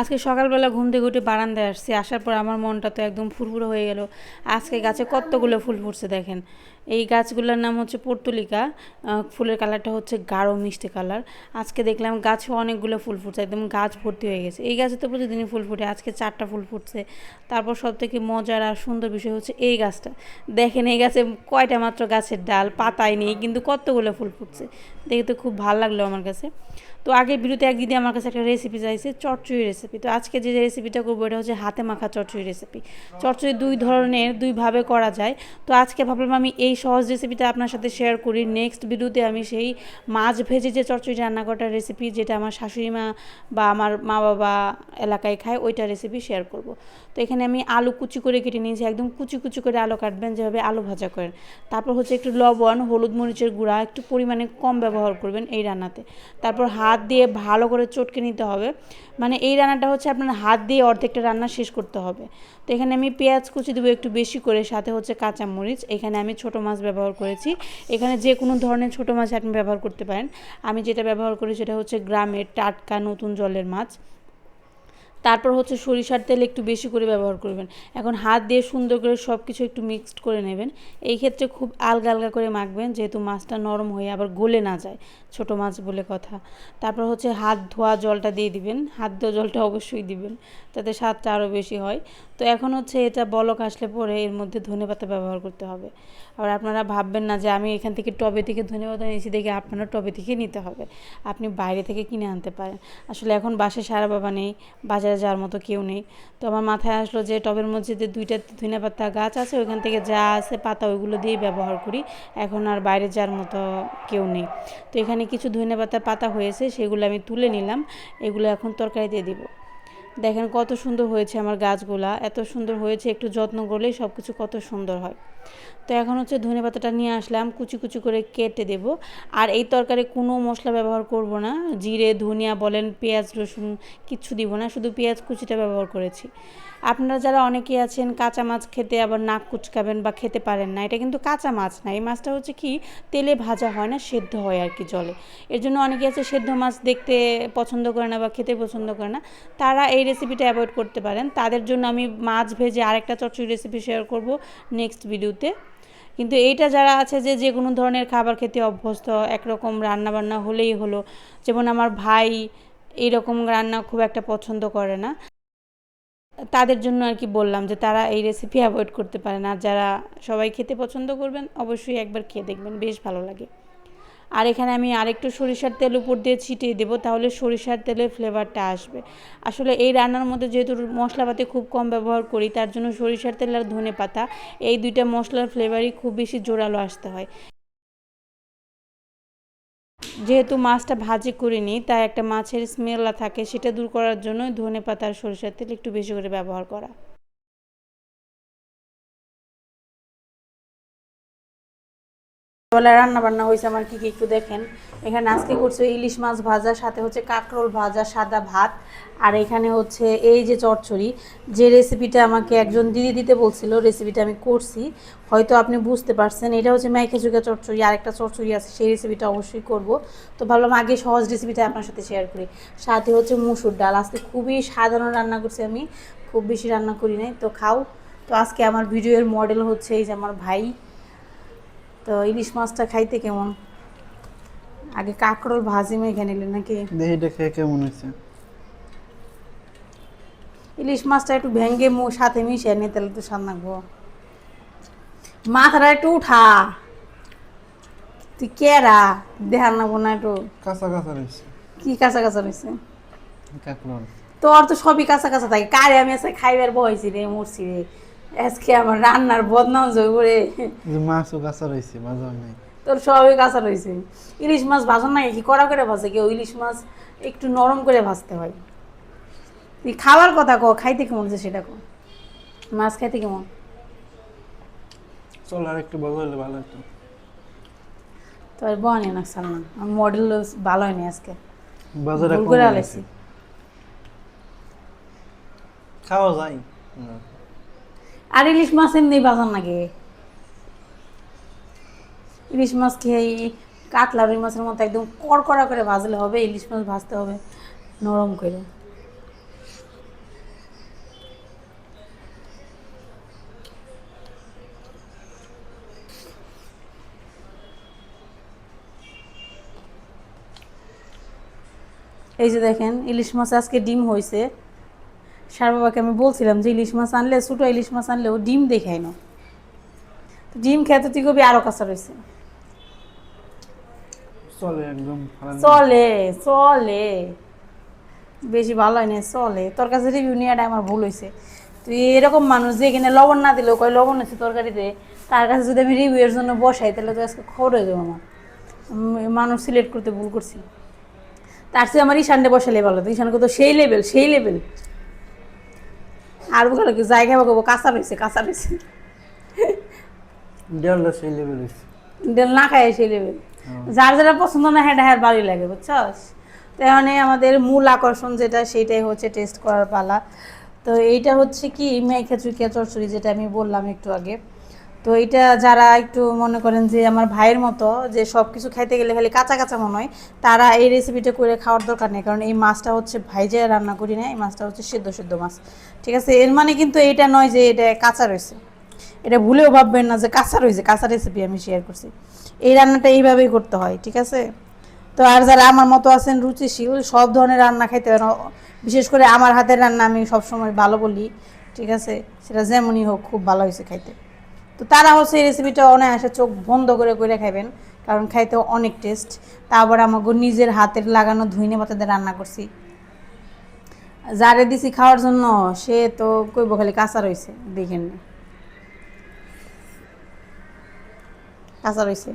আজকে সকালবেলা ঘুম থেকে উঠে বারান্দায় আসছি, আসার পর আমার মনটা তো একদম ফুরফুরো হয়ে গেল। আজকে গাছে কতগুলো ফুল ফুটছে দেখেন। এই গাছগুলোর নাম হচ্ছে পর্তুলিকা ফুলের কালারটা হচ্ছে গাঢ় মিষ্টি কালার। আজকে দেখলাম গাছে অনেকগুলো ফুল ফুটছে, একদম গাছ ভর্তি হয়ে গেছে। এই গাছে তো প্রতিদিনই ফুল ফুটে, আজকে চারটা ফুল ফুটছে। তারপর সব থেকে মজার আর সুন্দর বিষয় হচ্ছে এই গাছটা। দেখেন এই গাছে কয়টা মাত্র গাছের ডাল, পাতায় নেই, কিন্তু কতগুলো ফুল ফুটছে। দেখে তো খুব ভালো লাগল আমার কাছে। তো আগে ভিডিওতে এক দিদি আমার কাছে একটা রেসিপি চাইছে চটচড়ি রেসিপি তো আজকে যে রেসিপিটা করব, এটা হচ্ছে হাতে মাখা চটচড়ি রেসিপি চটচড়ি দুই ধরনের, দুইভাবে করা যায়। তো আজকে ভাবলাম আমি এই সহজ রেসিপিটা আপনার সাথে শেয়ার করি। নেক্সট ভিডিওতে আমি সেই মাছ ভেজে যে চটচড়ি রান্না করার রেসিপি যেটা আমার শাশুড়ি মা বা আমার মা বাবা এলাকায় খায় ওইটা রেসিপি শেয়ার করব। তো এখানে আমি আলু কুচি করে কেটে নিয়েছি। একদম কুচি কুচি করে আলু কাটবেন, যেভাবে আলু ভাজা করেন। তারপর হচ্ছে একটু লবণ, হলুদ মরিচের গুঁড়া, একটু পরিমাণে কম ব্যবহার করবেন এই রান্নাতে। তারপর হাত দিয়ে ভালো করে চটকে নিতে হবে। মানে এই রান্নাটা হচ্ছে আপনার হাত দিয়ে অর্ধেকটা রান্না শেষ করতে হবে। তো এখানে আমি পেঁয়াজ কুচি দেবো একটু বেশি করে, সাথে হচ্ছে কাঁচামরিচ। এখানে আমি ছোট মাছ ব্যবহার করেছি। এখানে যে কোনো ধরনের ছোট মাছ আপনি ব্যবহার করতে পারেন। আমি যেটা ব্যবহার করি সেটা হচ্ছে গ্রামের টাটকা নতুন জলের মাছ। তারপর হচ্ছে সরিষার তেল একটু বেশি করে ব্যবহার করবেন। এখন হাত দিয়ে সুন্দর করে সব কিছু একটু মিক্সড করে নেবেন। এই ক্ষেত্রে খুব আলগা আলগা করে মাখবেন, যেহেতু মাছটা নরম হয়ে আবার গলে না যায়, ছোট মাছ বলে কথা। তারপর হচ্ছে হাত ধোয়া জলটা দিয়ে দিবেন। হাত ধোয়া জলটা অবশ্যই দিবেন তাতে স্বাদটা আরও বেশি হয়। তো এখন হচ্ছে এটা বলক আসলে পরে এর মধ্যে ধনে পাতা ব্যবহার করতে হবে। আবার আপনারা ভাববেন না যে আমি এখান থেকে টবে থেকে ধনে পাতা নিয়েছি দেখে আপনারা টবে থেকে নিতে হবে। আপনি বাইরে থেকে কিনে আনতে পারেন। আসলে এখন বাসায় সারা বাবা নেই, বাজারে যাওয়ার মতো কেউ নেই। তো আমার মাথায় আসলো যে টবের মধ্যে যে দুইটা ধনে পাতা গাছ আছে, ওইখান থেকে যা আছে পাতা ওইগুলো দিয়েই ব্যবহার করি। এখন আর বাইরে যাওয়ার মতো কেউ নেই। তো এখানে কিছু ধনে পাতা পাতা হয়েছে, সেগুলো আমি তুলে নিলাম, এগুলো এখন তরকারিতে দিব। দেখেন কত সুন্দর হয়েছে আমার গাছগুলা, এত সুন্দর হয়েছে, একটু যত্ন করলেই সব কিছু কত সুন্দর হয়। তো এখন হচ্ছে ধনে পাতাটা নিয়ে আসলাম, কুচি কুচি করে কেটে দেব। আর এই তরকারি কোনো মশলা ব্যবহার করব না, জিরে, ধনিয়া বলেন, পেঁয়াজ, রসুন, কিচ্ছু দিব না, শুধু পেঁয়াজ কুচিটা ব্যবহার করেছি। আপনারা যারা অনেকেই আছেন, কাঁচা মাছ খেতে আবার নাক কুচকাবেন বা খেতে পারেন না, এটা কিন্তু কাঁচা মাছ না। এই মাছটা হচ্ছে কি, তেলে ভাজা হয় না, সেদ্ধ হয় আর কি জলে। এর জন্য অনেকে আছে সেদ্ধ মাছ দেখতে পছন্দ করে না বা খেতে পছন্দ করে না। তারা এই রেসিপিটা অ্যাভয়েড করতে পারেন। তাদের জন্য আমি মাছ ভেজে আরেকটা চচ্চড়ি রেসিপি শেয়ার করব নেক্সট ভিডিওতে কিন্তু এইটা যারা আছে যে যে কোনো ধরনের খাবার খেতে অভ্যস্ত, একরকম রান্না বান্না হলেই হলো। যেমন আমার ভাই এইরকম রান্না খুব একটা পছন্দ করে না। তাদের জন্য আর কি বললাম যে তারা এই রেসিপি অ্যাভয়েড করতে পারেন আর যারা সবাই খেতে পছন্দ করবেন, অবশ্যই একবার খেয়ে দেখবেন, বেশ ভালো লাগে। আর এখানে আমি আরেকটু সরিষার তেল উপর দিয়ে ছিটিয়ে দেবো, তাহলে সরিষার তেলের ফ্লেভারটা আসবে। আসলে এই রান্নার মধ্যে যেহেতু মশলাপাতি খুব কম ব্যবহার করি, তার জন্য সরিষার তেল আর ধনে পাতা এই দুইটা মশলার ফ্লেভারই খুব বেশি জোরালো আসতে হয়। যেহেতু মাছটা ভাজি করিনি, তাই একটা মাছের স্মেল থাকে, সেটা দূর করার জন্য ধনে পাতা আর সরিষার তেল একটু বেশি করে ব্যবহার করা। বেলা রান্না বান্না হয়েছে আমার, কি কি একটু দেখেন। এখানে আজকে করছে ইলিশ মাছ ভাজা, সাথে হচ্ছে কাঁকরোল ভাজা, সাদা ভাত, আর এখানে হচ্ছে এই যে চচ্চড়ি, যে রেসিপিটা আমাকে একজন দিদি দিতে বলছিল রেসিপিটা আমি করছি, হয়তো আপনি বুঝতে পারছেন, এটা হচ্ছে মাইকে চুকা চচ্চড়ি, আর একটা চচ্চড়ি আছে, সেই রেসিপিটা অবশ্যই করব। তো ভাবলাম আগে সহজ রেসিপিটা আপনার সাথে শেয়ার করি। সাথে হচ্ছে মুসুর ডাল, আজকে খুবই সাধারণ রান্না করছি আমি, খুব বেশি রান্না করি নাই, তো খাও। তো আজকে আমার ভিডিওর মডেল হচ্ছে এই যে আমার ভাই। তো ইলিশ মাছটা খাইতে কেমন? আগে কাঁকরোল ভাজি মেখে নিলেন নাকি? দেহিটা খেয়ে কেমন হয়েছে? ইলিশ মাছটা একটু ভেঙ্গে মু সাথে মিশিয়ে নিয়ে তাহলে তো স্বাদ লাগবো। মাথাটা একটু উঠা। তুই কেরা? দেখার নাবো না একটু। কাঁচা কাঁচা রয়েছে। কি কাঁচা কাঁচা রয়েছে? কাঁকড়ল তোর তো সবই কাঁচা কাঁচা থাকে। কারে আমি আজকে খাইবার বয়সি রে মরছি রে। আজকে আমার রান্নার বদনাম জয় করে। মাছও কাঁচা রয়েছে বাজার নেই। তোর সবই কাঁচা রয়েছে। ইলিশ মাছ ভাজার না কি কড়া করে ভাজে? কেউ ইলিশ মাছ একটু নরম করে ভাজতে হয়। তুই খাওয়ার কথা কো খাইতে কেমন যে সেটা কো মাছ খাইতে কেমন? চল আর একটু বড় হলে ভালো হতো। তো আর বনে না সালমান? আমার মডেল ভালো হয়নি আজকে। বাজারে ভুল করে আলাইছি খাওয়া যায়। আর ইলিশ মাছ এমনি বাজার নাকি? ইলিশ মাছ খেয়ে কাতলা রুই মাছের মতো একদম কড়কড়া করে ভাজলে হবে, ইলিশ মাছ ভাজতে হবে, নরম করে। এই যে দেখেন, ইলিশ মাছ আজকে ডিম হয়েছে সার বাবাকে আমি বলছিলাম যে ইলিশ মাছ আনলে ছোটো ইলিশ মাছ আনলেও ডিম দেখাই না। ডিম খেতে তুই কবি আরও কাঁচা রয়েছে। চলে একদম চলে চলে। বেশি ভালো হয় না চলে। তোর কাছে রিভিউ নেওয়াটা আমার ভুল হয়েছে। তুই এরকম মানুষ যে এখানে লবণ না দিলেও কয় লবণ আছে তরকারিতে তার কাছে যদি আমি রিভিউ এর জন্য বসাই তাহলে তো আজকে খবর হয়ে যাব আমার। মানুষ সিলেক্ট করতে ভুল করছি। তার চেয়ে আমার ঈশানটা বসালে ভালো তো ঈশানকে তো সেই লেভেল সেই লেভেল আর বলো কি জায়গা বকব কাঁচা রইছে কাঁচা রয়েছে। দেড়টা সেই লেভেল হয়েছে ডেল না খায় সেই লেভেল যার যারা পছন্দ না হ্যাঁ হ্যাঁ ভালোই লাগে বুঝছস? তো মানে আমাদের মূল আকর্ষণ যেটা সেটাই হচ্ছে টেস্ট করার পালা। তো এইটা হচ্ছে কি মেঘা চুকিয়া চচ্চড়ি যেটা আমি বললাম একটু আগে। তো এটা যারা একটু মনে করেন যে আমার ভাইয়ের মতো, যে সব কিছু খাইতে গেলে খালি কাঁচা কাঁচা মনে হয়, তারা এই রেসিপিটা করে খাওয়ার দরকার নেই। কারণ এই মাছটা হচ্ছে ভাইজে রান্না করি না, এই মাছটা হচ্ছে সিদ্ধ সিদ্ধ মাছ। ঠিক আছে? এর মানে কিন্তু এটা নয় যে এটা কাঁচা রয়েছে। এটা ভুলেও ভাববেন না যে কাঁচা রয়েছে, কাঁচা রেসিপি আমি শেয়ার করছি। এই রান্নাটা এইভাবেই করতে হয়, ঠিক আছে? তো আর যারা আমার মতো আছেন, রুচিশীল, সব ধরনের রান্না খাইতে পারেন। বিশেষ করে আমার হাতের রান্না আমি সবসময় ভালো বলি, ঠিক আছে? সেটা যেমনই হোক, খুব ভালো হয়েছে খাইতে। তো তারা হচ্ছে এই রেসিপিটা অনায়াসে চোখ বন্ধ করে করে খাইবেন কারণ খাইতে অনেক টেস্ট তারপর আমাকে নিজের হাতের লাগানো ধুইনে পাতাতে রান্না করছি। যারে দিছি খাওয়ার জন্য সে তো কইব খালি কাঁচা রয়েছে দেখেন। না কাঁচা রয়েছে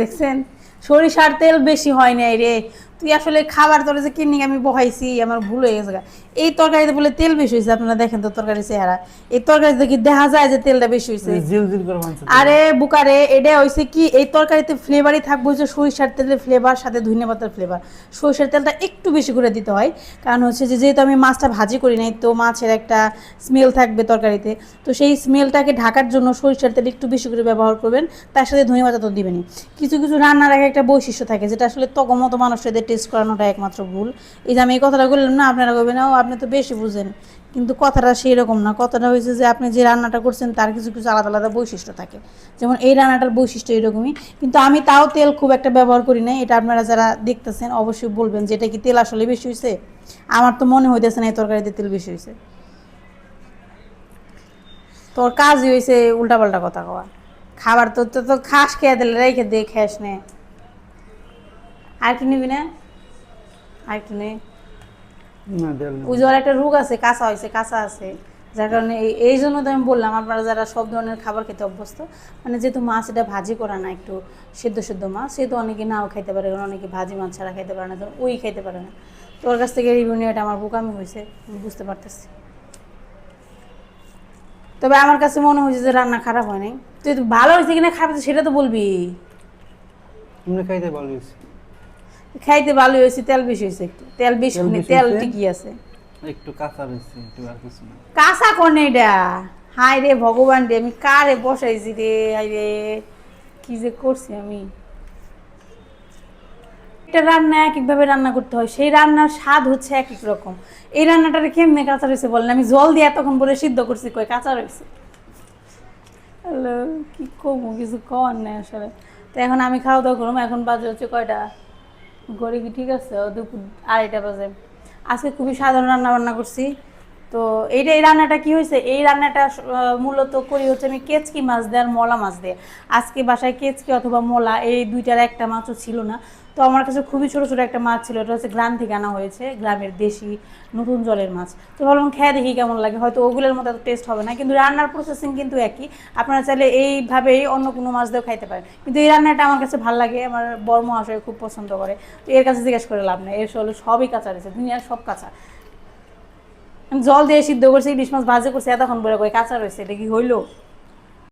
দেখছেন? সরিষার তেল বেশি হয় নাই রে। তুই আসলে খাবার তোর যে কিনে আমি বহাইছি আমার ভুল হয়ে গেছে এই তরকারিতে বলে তেল বেশি হয়েছে আপনারা দেখেন তো তরকারি চেহারা। এই তরকারিতে কি দেখা যায় যে তেলটা বেশি হয়েছে? আরে বুকারে এটা হয়েছে কি এই তরকারিতে ফ্লেভারই থাকবে হচ্ছে সরিষার তেলের ফ্লেভার সাথে ধনে পাতার ফ্লেভার সরিষার তেলটা একটু বেশি করে দিতে হয় কারণ হচ্ছে যে যেহেতু আমি মাছটা ভাজি করি নাই তো মাছের একটা স্মেল থাকবে তরকারিতে। তো সেই স্মেলটাকে ঢাকার জন্য সরিষার তেল একটু বেশি করে ব্যবহার করবেন তার সাথে ধনে পাতা তো দিবেনই। কিছু কিছু রান্নার আগে একটা বৈশিষ্ট্য থাকে যেটা আসলে তগমতো মানুষদের টেস্ট করানোটা একমাত্র ভুল। এই যে আমি এই কথাটা বললাম না, আপনারা বলবেন, ও, আপনি তো বেশি বুঝেন। কিন্তু কথাটা সেই রকম না। কথাটা হয়েছে যে, আপনি যে রান্নাটা করছেন, তার কিছু কিছু আলাদা আলাদা বৈশিষ্ট্য থাকে। যেমন এই রান্নাটার বৈশিষ্ট্য এরকমই। কিন্তু আমি তাও তেল খুব একটা ব্যবহার করি না এটা আপনারা যারা দেখতেছেন, অবশ্যই বলবেন যে, এটা কি তেল আসলে বেশি হয়েছে আমার তো মনে হইতেছে না এই তরকারিতে তেল বেশি হয়েছে তোর কাজই হয়েছে উল্টাপাল্টা কথা কওয়া। খাবার তো তো খাস খেয়ে দিলে, রেখে দিয়ে খাস নে। আর কি নিবি না? আর একটু নে না। দেড় ওই যে ওর একটা রোগ আছে কাঁচা হয়েছে কাঁচা আছে। যার কারণে এই জন্য তো আমি বললাম আপনারা যারা সব ধরনের খাবার খেতে অভ্যস্ত মানে যেহেতু মাছ এটা ভাজি করা না একটু সিদ্ধ সিদ্ধ মাছ সেহেতু অনেকে নাও খাইতে পারে কারণ অনেকে ভাজি মাছ ছাড়া খাইতে পারে না তো ওই খাইতে পারে না। তো ওর কাছ থেকে রিভিউ নেওয়াটা আমার বোকামি হয়েছে বুঝতে পারতেছি। তবে আমার কাছে মনে হয়েছে যে রান্না খারাপ হয় নাই। তুই ভালো হয়েছে কিনা খারাপ হয়েছে সেটা তো বলবি। খাইতে ভালো হয়েছে। খাইতে ভালো হয়েছে তেল বেশি হয়েছে একটু। তেল বেশি তেল তেল হয়েছে? ঠিকই আছে। একটু কাঁচা রয়েছে একটু আর কিছু না। কাঁচা কনে এটা? হাই রে ভগবান রে আমি কারে বসাইছি রে হাই রে। কি যে করছি আমি? একটা রান্না এক একভাবে রান্না করতে হয় সেই রান্নার স্বাদ হচ্ছে এক এক রকম। এই রান্নাটারে কেমনে কাঁচা রয়েছে বলেন? আমি জল দিয়ে এতক্ষণ বলে সিদ্ধ করছি কই কাঁচা রয়েছে। হ্যালো কি করব কিছু কর নাই আসলে। তো এখন আমি খাওয়া দাওয়া করব এখন বাজে হচ্ছে কয়টা? কি ঠিক আছে দুপুর আড়াইটা বাজে। আজকে খুবই সাধারণ রান্না বান্না করছি। তো এইটা, এই রান্নাটা কি হয়েছে? এই রান্নাটা মূলত করি হচ্ছে আমি কেচকি মাছ দিয়ে আর মলা মাছ দেয়। আজকে বাসায় কেচকি অথবা মলা, এই দুইটার একটা মাছও ছিল না। তো আমার কাছে খুবই ছোট ছোট একটা মাছ ছিল। এটা হচ্ছে গ্রাম থেকে আনা হয়েছে, গ্রামের দেশি নতুন জলের মাছ। তো ভাবলাম খেয়ে দেখি কেমন লাগে। হয়তো ওগুলোর মতো এত টেস্ট হবে না, কিন্তু রান্নার প্রসেসিং কিন্তু একই। আপনারা চাইলে এইভাবেই অন্য কোনো মাছ দিয়েও খাইতে পারেন। কিন্তু এই রান্নাটা আমার কাছে ভালো লাগে, আমার বড় মহাশয় খুব পছন্দ করে। তো এর কাছে জিজ্ঞেস করে লাভ নেই। এর হলো সবই কাঁচা রয়েছে, দুনিয়ার সব কাঁচা। জল দিয়ে সিদ্ধ করছি, ইলিশ মাছ ভাজে করছি, এতক্ষণ বলে কই কাঁচা রয়েছে, এটা কি হইল?